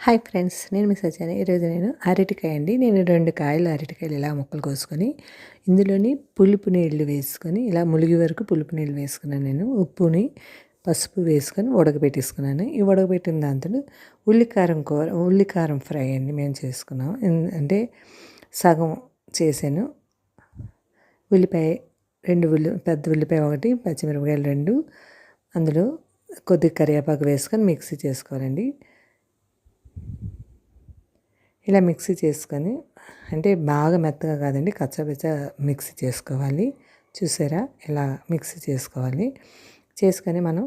Hi friends నేను miss వచ్చాను ఈరోజు నేను అరటికాయ అండి. నేను రెండు కాయలు అరటికాయలు ఇలా ముక్కలు కోసుకొని ఇందులోని పులుపు నీళ్ళు వేసుకొని ఇలా ములిగి వరకు పులుపు నీళ్ళు వేసుకున్నాను నేను. ఉప్పుని పసుపు వేసుకొని ఉడకబెట్టేసుకున్నాను. ఈ ఉడకబెట్టిన దాంతో ఉల్లికారం కూర ఉల్లికారం ఫ్రై అండి మేము చేసుకున్నాం. అంటే సగం చేశాను. ఉల్లిపాయ రెండు ఉల్లి పెద్ద ఉల్లిపాయ ఒకటి పచ్చిమిరపకాయలు రెండు. అందులో కొద్దిగా కరివేపాకు వేసుకొని మిక్సీ చేసుకోవాలండి. ఇలా మిక్సీ చేసుకొని అంటే బాగా మెత్తగా కాదండి కచ్చబెచ్చ మిక్సీ చేసుకోవాలి. చూసారా? ఇలా మిక్సీ చేసుకోవాలి. చేసుకొని మనం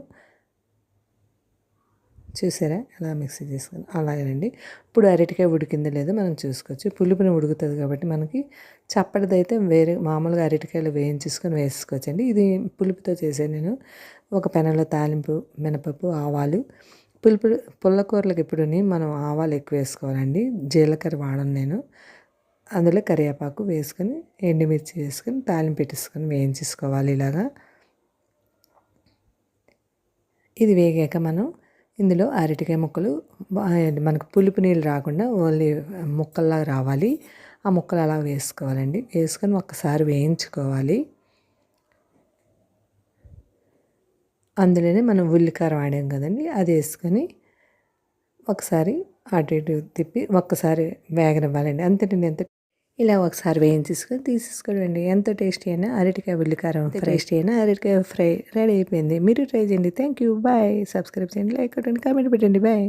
చూసారా? ఎలా మిక్సీ చేసుకొని అలాగేనండి ఇప్పుడు అరటికాయ ఉడికిందో లేదో మనం చూసుకోవచ్చు. పులుపుని ఉడుకుతుంది కాబట్టి మనకి చప్పటిదైతే వేరే మామూలుగా అరటికాయలు వేయించేసుకొని వేసుకోవచ్చండి. ఇది పులుపుతో చేసే నేను ఒక పెనంలో తాలింపు మినపప్పు ఆవాలు పులుపు పుల్లకూరలకు ఇప్పుడుని మనం ఆవాలు ఎక్కువ వేసుకోవాలండి. జీలకర్ర వాడను నేను. అందులో కరివేపాకు వేసుకొని ఎండుమిర్చి వేసుకొని తాలింపు పెట్టేసుకొని వేయించేసుకోవాలి ఇలాగా. ఇది వేగాక మనం ఇందులో అరటికాయ ముక్కలు మనకు పులుపు నీళ్ళు రాకుండా ఓన్లీ ముక్కల్లా రావాలి. ఆ ముక్కలు అలా వేసుకోవాలండి. వేసుకొని ఒక్కసారి వేయించుకోవాలి. అందులోనే మనం ఉల్లికారం వాడాం కదండి అది వేసుకొని ఒకసారి అటు ఇటు తిప్పి ఒక్కసారి వేగనివ్వాలండి. అంతేనండి ఎంత ఇలా ఒకసారి వేయించేసుకొని తీసేసుకోండి ఎంతో టేస్టీ అయినా అరటికాయ ఉల్లికారం టేస్టీ అయినా అరటికాయ ఫ్రై రెడీ అయిపోయింది. మీరు ట్రై చేయండి. Thank you. బాయ్. సబ్స్క్రైబ్ చేయండి. లైక్ కొట్టండి. కామెంట్ పెట్టండి. బాయ్.